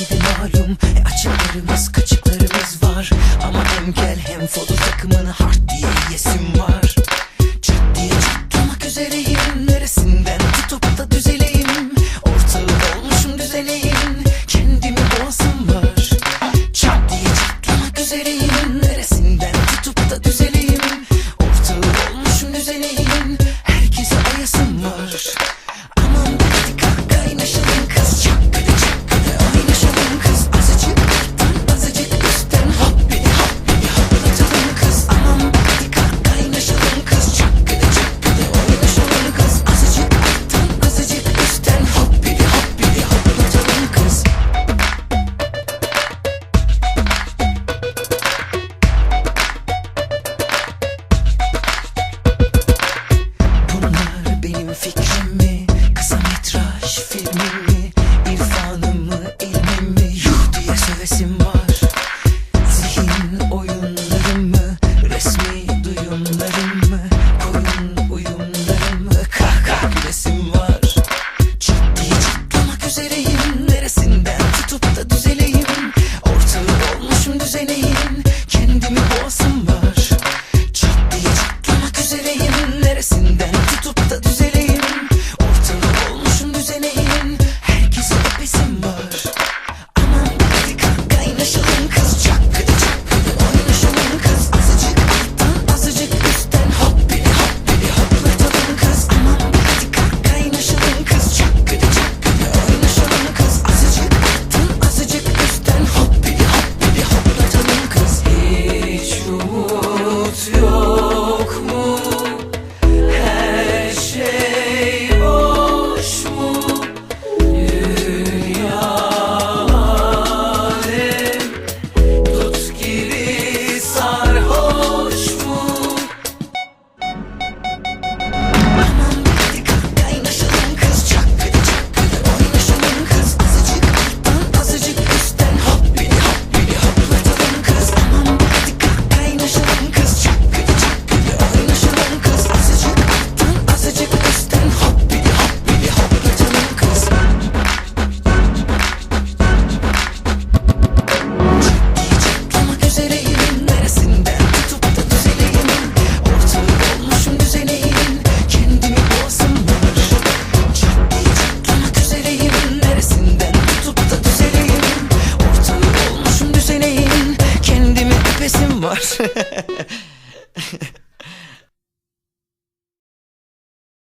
gibi malum. E Açıklarımız kaçıklarımız var. Ama hem gel hem fodur takımını hard diye yesim var. Çıt diye tutmak üzereyim. Neresinden tutup da düzeleyim? Ortağı olmuşum düzeleyim. Kendimi boğasım var. Çat diye tutmak üzereyim. Neresinden tutup da düzeleyim? Ortağı olmuşum düzeleyim. Herkese ayasım var. Neresim var?